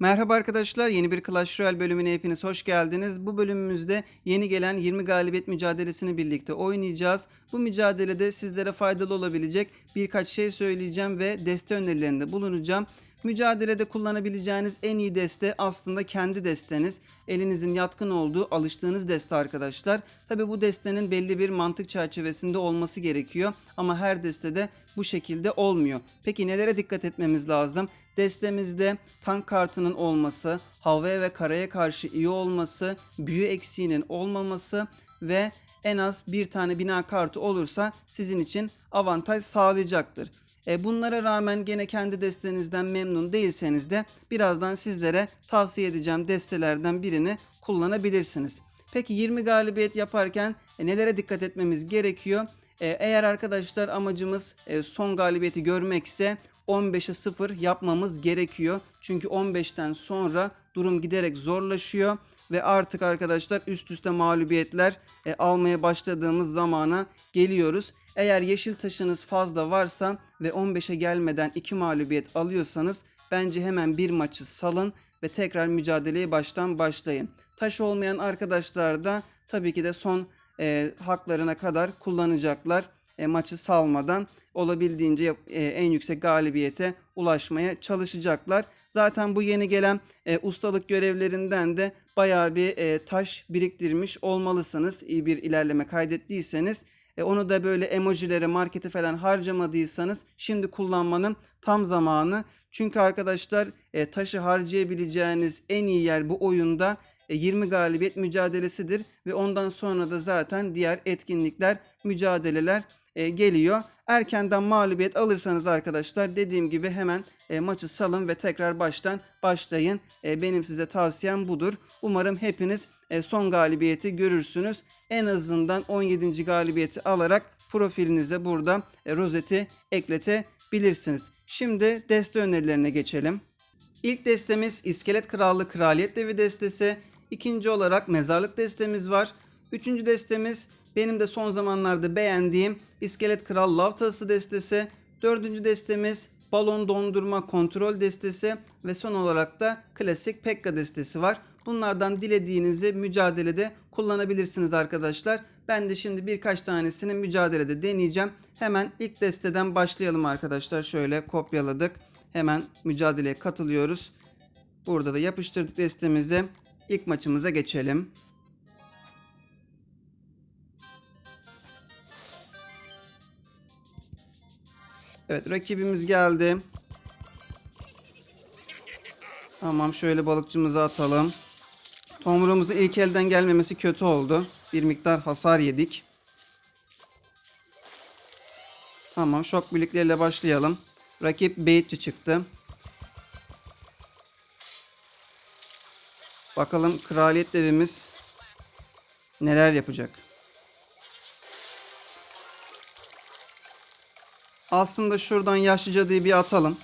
Merhaba arkadaşlar, yeni bir Clash Royale bölümüne hepiniz hoş geldiniz. Bu bölümümüzde yeni gelen 20 galibiyet mücadelesini birlikte oynayacağız. Bu mücadelede sizlere faydalı olabilecek birkaç şey söyleyeceğim ve deste önerilerinde bulunacağım. Mücadelede kullanabileceğiniz en iyi deste aslında kendi desteniz. Elinizin yatkın olduğu, alıştığınız deste arkadaşlar. Tabi bu destenin belli bir mantık çerçevesinde olması gerekiyor. Ama her destede bu şekilde olmuyor. Peki nelere dikkat etmemiz lazım? Destemizde tank kartının olması, havaya ve karaya karşı iyi olması, büyü eksiğinin olmaması ve en az bir tane bina kartı olursa sizin için avantaj sağlayacaktır. E, bunlara rağmen gene kendi destenizden memnun değilseniz de birazdan sizlere tavsiye edeceğim destelerden birini kullanabilirsiniz. Peki 20 galibiyet yaparken e, nelere dikkat etmemiz gerekiyor? E, eğer arkadaşlar amacımız e, son galibiyeti görmekse 15'e 0 yapmamız gerekiyor. Çünkü 15'ten sonra durum giderek zorlaşıyor ve artık arkadaşlar üst üste mağlubiyetler almaya başladığımız zamana geliyoruz. Eğer yeşil taşınız fazla varsa ve 15'e gelmeden 2 mağlubiyet alıyorsanız bence hemen bir maçı salın ve tekrar mücadeleye baştan başlayın. Taş olmayan arkadaşlar da tabii ki de son e, haklarına kadar kullanacaklar e, maçı salmadan olabildiğince e, en yüksek galibiyete ulaşmaya çalışacaklar. Zaten bu yeni gelen e, ustalık görevlerinden de bayağı bir e, taş biriktirmiş olmalısınız. İyi bir ilerleme kaydettiyseniz. E, onu da böyle emojilere, markete falan harcamadıysanız şimdi kullanmanın tam zamanı. Çünkü arkadaşlar e, taşı harcayabileceğiniz en iyi yer bu oyunda e, 20 galibiyet mücadelesidir ve ondan sonra da zaten diğer etkinlikler, mücadeleler e, geliyor. Erkenden mağlubiyet alırsanız arkadaşlar dediğim gibi hemen e, maçı salın ve tekrar baştan başlayın. E, benim size tavsiyem budur. Umarım hepiniz e, son galibiyeti görürsünüz. En azından 17. galibiyeti alarak profilinize burada e, rozeti ekletebilirsiniz. Şimdi deste önerilerine geçelim. İlk destemiz İskelet Krallığı Kraliyet Devi destesi. İkinci olarak Mezarlık destemiz var. Üçüncü destemiz benim de son zamanlarda beğendiğim İskelet Kral Lav Tası destesi. Dördüncü destemiz Balon Dondurma Kontrol destesi ve son olarak da Klasik Pekka destesi var. Bunlardan dilediğinizi mücadelede kullanabilirsiniz arkadaşlar. Ben de şimdi birkaç tanesini mücadelede deneyeceğim. Hemen ilk desteden başlayalım arkadaşlar. Şöyle kopyaladık. Hemen mücadeleye katılıyoruz. Burada da yapıştırdık destemizi. İlk maçımıza geçelim. Evet rakibimiz geldi. Tamam şöyle balıkçımızı atalım. Tomruğumuzun ilk elden gelmemesi kötü oldu. Bir miktar hasar yedik. Tamam şok birlikleriyle başlayalım. Rakip beyitçi çıktı. Bakalım kraliyet devimiz neler yapacak. Aslında şuradan yaşlı cadıyı bir atalım.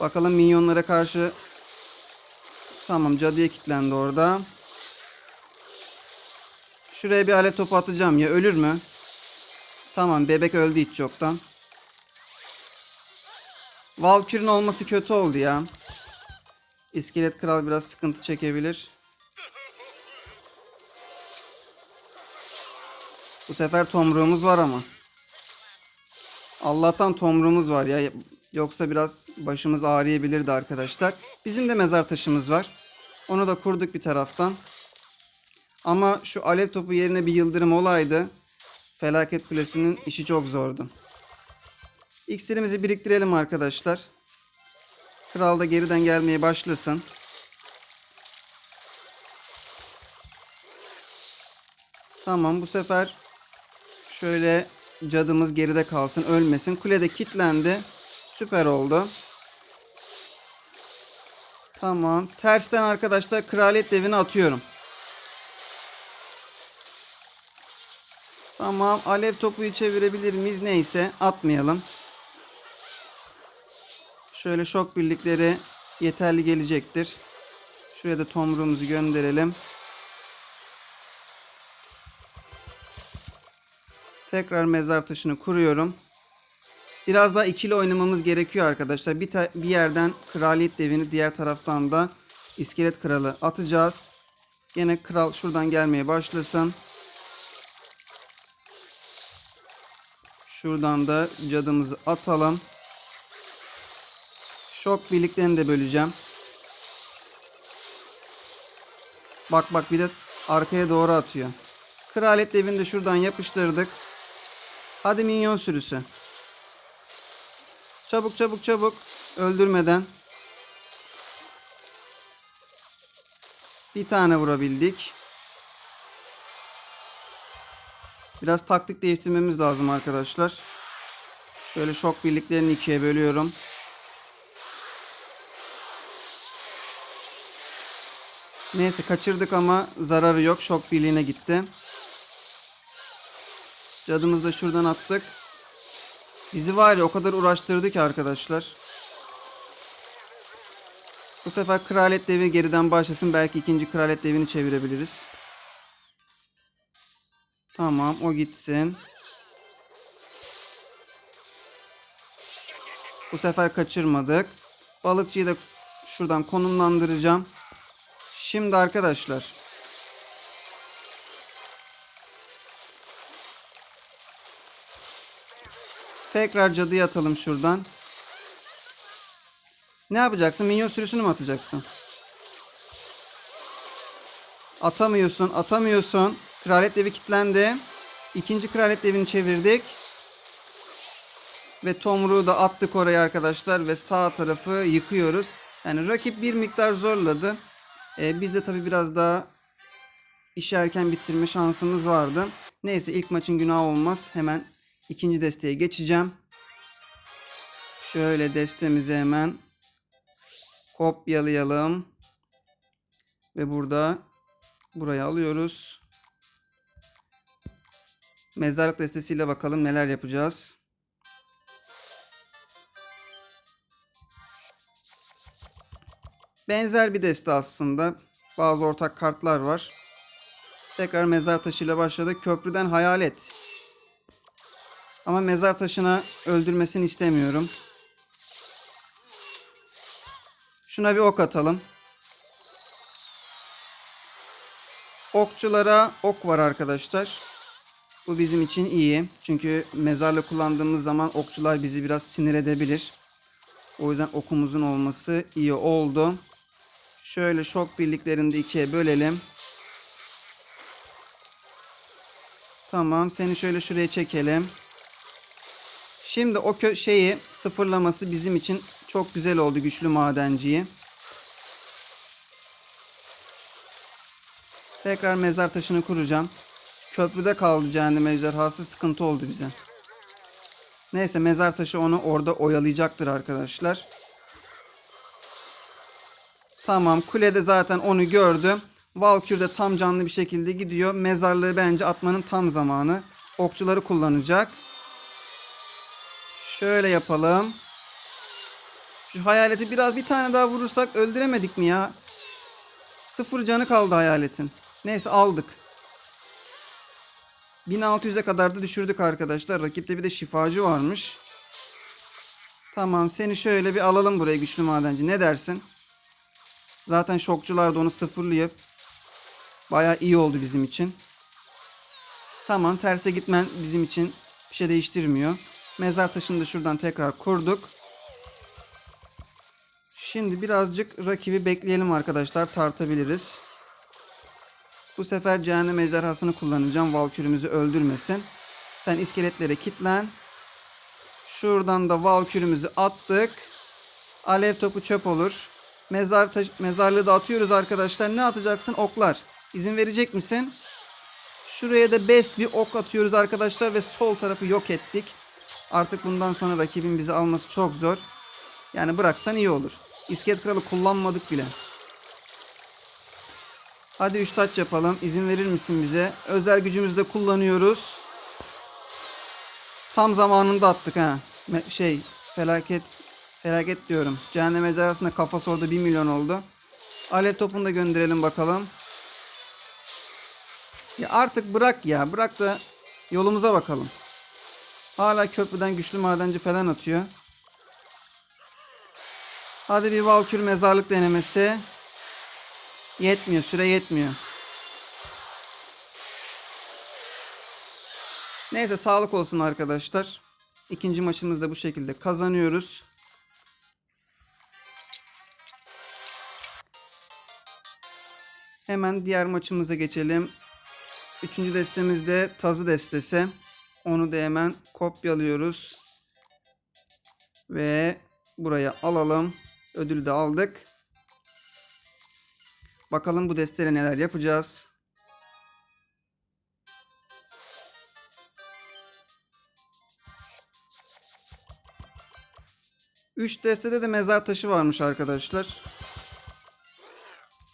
Bakalım minyonlara karşı Tamam cadıya kilitlendi orada. Şuraya bir alet topu atacağım ya ölür mü? Tamam bebek öldü hiç yoktan. Valkür'ün olması kötü oldu ya. İskelet kral biraz sıkıntı çekebilir. Bu sefer tomruğumuz var ama. Allah'tan tomruğumuz var ya. Yoksa biraz başımız ağrıyabilirdi arkadaşlar. Bizim de mezar taşımız var. Onu da kurduk bir taraftan. Ama şu alev topu yerine bir yıldırım olaydı. Felaket kulesinin işi çok zordu. İksirimizi biriktirelim arkadaşlar. Kral da geriden gelmeye başlasın. Tamam bu sefer şöyle cadımız geride kalsın ölmesin. Kulede kilitlendi. Süper oldu. Tamam. Tersten arkadaşlar kraliyet devini atıyorum. Tamam. Alev topuyu çevirebilir miyiz? Neyse. Atmayalım. Şöyle şok birlikleri yeterli gelecektir. Şuraya da tomruğumuzu gönderelim. Tekrar mezar taşını kuruyorum. Biraz daha ikili oynamamız gerekiyor arkadaşlar. Bir, bir yerden kraliyet devini diğer taraftan da iskelet kralı atacağız. Gene kral şuradan gelmeye başlasın. Şuradan da cadımızı atalım. Şok birliklerini de böleceğim. Bak bak bir de arkaya doğru atıyor. Kraliyet devini de şuradan yapıştırdık. Hadi minyon sürüsü. Çabuk çabuk çabuk. Öldürmeden. Bir tane vurabildik. Biraz taktik değiştirmemiz lazım arkadaşlar. Şöyle şok birliklerini ikiye bölüyorum. Neyse kaçırdık ama zararı yok. Şok birliğine gitti. Cadımızı da şuradan attık. Bizi var ya o kadar uğraştırdı ki arkadaşlar. Bu sefer kraliyet devi geriden başlasın. Belki ikinci kraliyet devini çevirebiliriz. Tamam o gitsin. Bu sefer kaçırmadık. Balıkçıyı da şuradan konumlandıracağım. Şimdi arkadaşlar. Tekrar cadıyı atalım şuradan. Ne yapacaksın? Minyon sürüsünü mü atacaksın? Atamıyorsun, atamıyorsun. Kraliyet devi kilitlendi. İkinci kraliyet devini çevirdik. Ve tomruğu da attık oraya arkadaşlar ve sağ tarafı yıkıyoruz. Yani rakip bir miktar zorladı. Ee, biz de tabii biraz daha işi erken bitirme şansımız vardı. Neyse ilk maçın günahı olmaz. Hemen ikinci desteğe geçeceğim. Şöyle destemizi hemen kopyalayalım. Ve burada buraya alıyoruz. Mezarlık destesiyle bakalım neler yapacağız. Benzer bir deste aslında. Bazı ortak kartlar var. Tekrar mezar taşıyla başladık. Köprüden hayalet. Ama mezar taşına öldürmesini istemiyorum. Şuna bir ok atalım. Okçulara ok var arkadaşlar. Bu bizim için iyi. Çünkü mezarla kullandığımız zaman okçular bizi biraz sinir edebilir. O yüzden okumuzun olması iyi oldu. Şöyle şok birliklerini de ikiye bölelim. Tamam seni şöyle şuraya çekelim. Şimdi o kö şeyi sıfırlaması bizim için çok güzel oldu güçlü madenciyi. Tekrar mezar taşını kuracağım. Köprüde kaldı cehennem ejderhası sıkıntı oldu bize. Neyse mezar taşı onu orada oyalayacaktır arkadaşlar. Tamam kulede zaten onu gördü. Valkür de tam canlı bir şekilde gidiyor. Mezarlığı bence atmanın tam zamanı. Okçuları kullanacak. Şöyle yapalım. Şu hayaleti biraz bir tane daha vurursak öldüremedik mi ya? Sıfır canı kaldı hayaletin. Neyse aldık. 1600'e kadar da düşürdük arkadaşlar. Rakipte bir de şifacı varmış. Tamam seni şöyle bir alalım buraya güçlü madenci. Ne dersin? Zaten şokçular da onu sıfırlayıp baya iyi oldu bizim için. Tamam terse gitmen bizim için bir şey değiştirmiyor. Mezar taşını da şuradan tekrar kurduk. Şimdi birazcık rakibi bekleyelim arkadaşlar. Tartabiliriz. Bu sefer cehennem ejderhasını kullanacağım. Valkürümüzü öldürmesin. Sen iskeletlere kitlen. Şuradan da valkürümüzü attık. Alev topu çöp olur. Mezar taş- mezarlığı da atıyoruz arkadaşlar. Ne atacaksın? Oklar. İzin verecek misin? Şuraya da best bir ok atıyoruz arkadaşlar ve sol tarafı yok ettik. Artık bundan sonra rakibin bizi alması çok zor. Yani bıraksan iyi olur. İskelet kralı kullanmadık bile. Hadi 3 taç yapalım. İzin verir misin bize? Özel gücümüzü de kullanıyoruz. Tam zamanında attık ha. Şey felaket felaket diyorum. Cehennem ejderhasında kafası orada 1 milyon oldu. Alev topunu da gönderelim bakalım. Ya artık bırak ya. Bırak da yolumuza bakalım. Hala köprüden güçlü madenci falan atıyor. Hadi bir Valkür mezarlık denemesi. Yetmiyor. Süre yetmiyor. Neyse sağlık olsun arkadaşlar. İkinci maçımızı da bu şekilde kazanıyoruz. Hemen diğer maçımıza geçelim. Üçüncü destemizde tazı destesi. Onu da hemen kopyalıyoruz. Ve buraya alalım. Ödülü de aldık. Bakalım bu desteyle neler yapacağız. Üç destede de mezar taşı varmış arkadaşlar.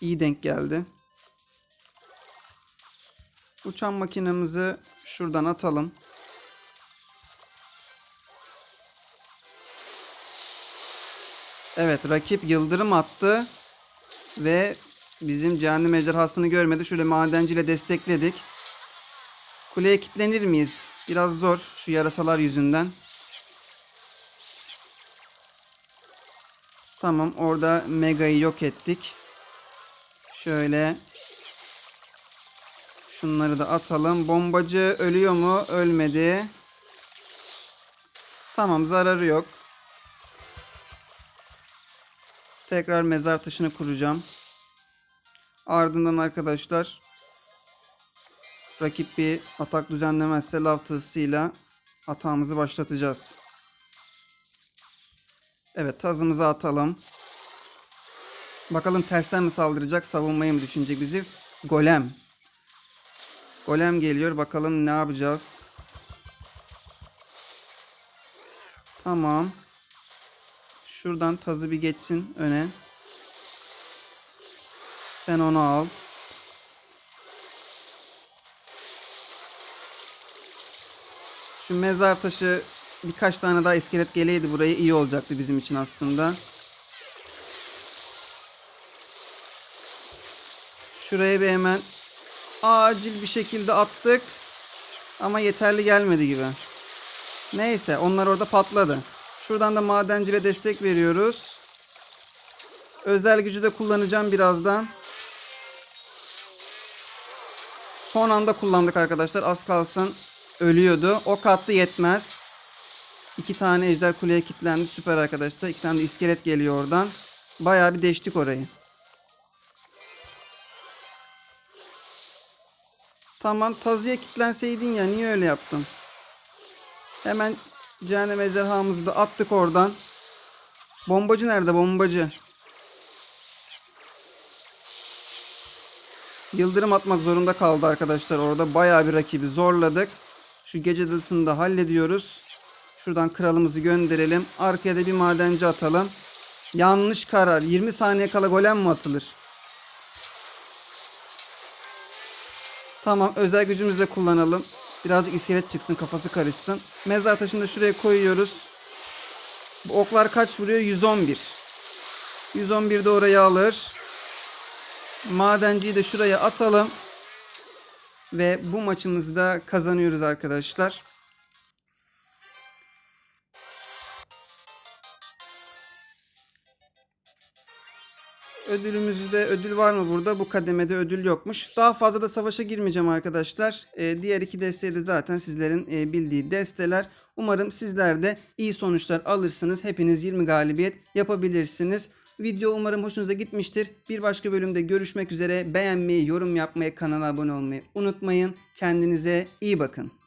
İyi denk geldi. Uçan makinemizi şuradan atalım. Evet rakip yıldırım attı. Ve bizim cehennem ejderhasını görmedi. Şöyle madenciyle destekledik. Kuleye kilitlenir miyiz? Biraz zor şu yarasalar yüzünden. Tamam orada Mega'yı yok ettik. Şöyle Şunları da atalım. Bombacı ölüyor mu? Ölmedi. Tamam zararı yok. Tekrar mezar taşını kuracağım. Ardından arkadaşlar rakip bir atak düzenlemezse lav tığısıyla atağımızı başlatacağız. Evet tazımızı atalım. Bakalım tersten mi saldıracak savunmayı mı düşünecek bizi? Golem. Golem geliyor. Bakalım ne yapacağız. Tamam. Şuradan tazı bir geçsin öne. Sen onu al. Şu mezar taşı birkaç tane daha iskelet geleydi buraya iyi olacaktı bizim için aslında. Şuraya bir hemen acil bir şekilde attık. Ama yeterli gelmedi gibi. Neyse onlar orada patladı. Şuradan da madencile destek veriyoruz. Özel gücü de kullanacağım birazdan. Son anda kullandık arkadaşlar. Az kalsın ölüyordu. Ok attı yetmez. İki tane ejder kuleye kilitlendi. Süper arkadaşlar. İki tane de iskelet geliyor oradan. Bayağı bir deştik orayı. Tamam tazıya kilitlenseydin ya niye öyle yaptın? Hemen cehennem ejderhamızı da attık oradan. Bombacı nerede bombacı? Yıldırım atmak zorunda kaldı arkadaşlar orada. Bayağı bir rakibi zorladık. Şu gece dılsını da hallediyoruz. Şuradan kralımızı gönderelim. Arkaya da bir madenci atalım. Yanlış karar. 20 saniye kala golem mi atılır? Tamam özel gücümüzü de kullanalım. Birazcık iskelet çıksın kafası karışsın. Mezar taşını da şuraya koyuyoruz. Bu oklar kaç vuruyor? 111. 111 de oraya alır. Madenciyi de şuraya atalım. Ve bu maçımızı da kazanıyoruz arkadaşlar. Ödülümüzü de ödül var mı burada? Bu kademede ödül yokmuş. Daha fazla da savaşa girmeyeceğim arkadaşlar. Ee, diğer iki desteği de zaten sizlerin e, bildiği desteler. Umarım sizler de iyi sonuçlar alırsınız. Hepiniz 20 galibiyet yapabilirsiniz. Video umarım hoşunuza gitmiştir. Bir başka bölümde görüşmek üzere. Beğenmeyi, yorum yapmayı, kanala abone olmayı unutmayın. Kendinize iyi bakın.